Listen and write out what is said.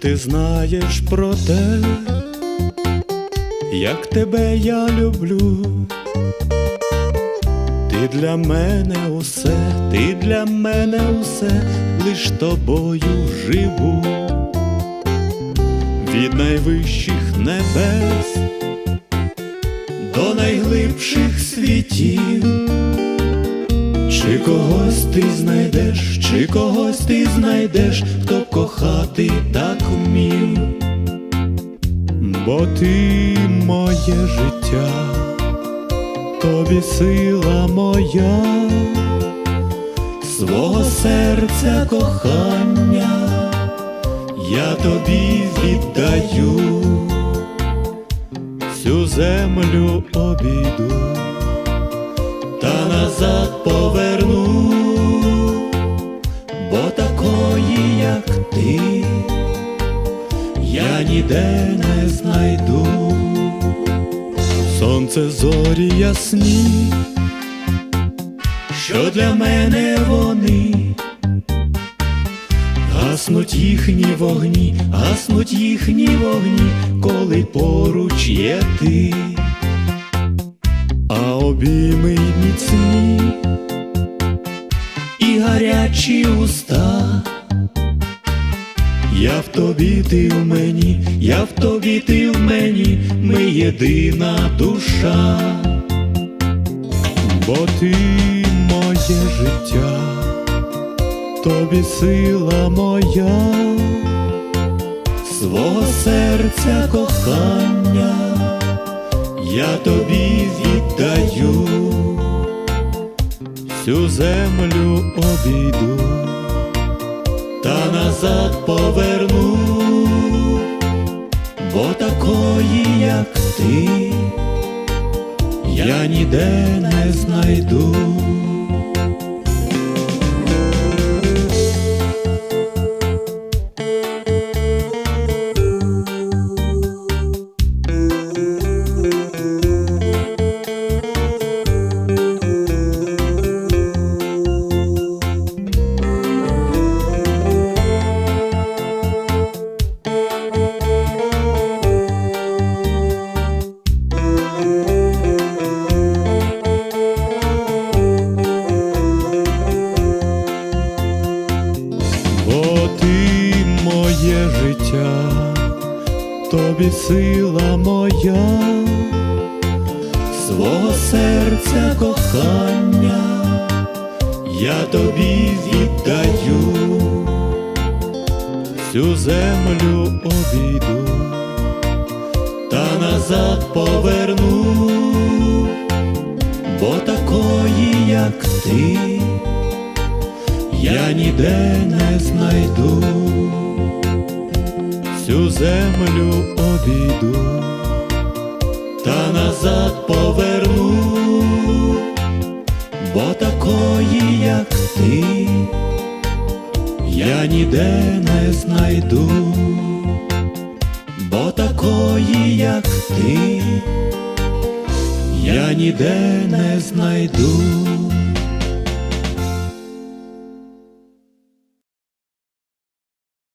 ти знаєш про те, як тебе я люблю? Ти для мене усе, ти для мене усе, лиш тобою живу. Від найвищих небес до найглибших світів. Чи когось ти знайдеш, чи когось ти знайдеш, хто кохати так вмів, бо ти моє життя, тобі сила моя, свого серця кохання, я тобі віддаю, всю землю обійду та назад поверну, бо такої, як ти, я ніде не знайду. Сонце зорі ясні, що для мене вони, гаснуть їхні вогні, гаснуть їхні вогні, коли поруч є ти. А обійми гарячі уста. Я в тобі, ти в мені, я в тобі, ти в мені, ми єдина душа, бо ти моє життя, тобі сила моя, свого серця кохання я тобі віддаю, всю землю обійду та назад поверну, бо такої, як ти, я ніде не знайду. Тобі сила моя, свого серця кохання, я тобі віддаю, всю землю обійду та назад поверну, бо такої, як ти я ніде не знайду, всю землю обійду та назад поверну, бо такої, як ти, я ніде не знайду, бо такої, як ти, я ніде не знайду.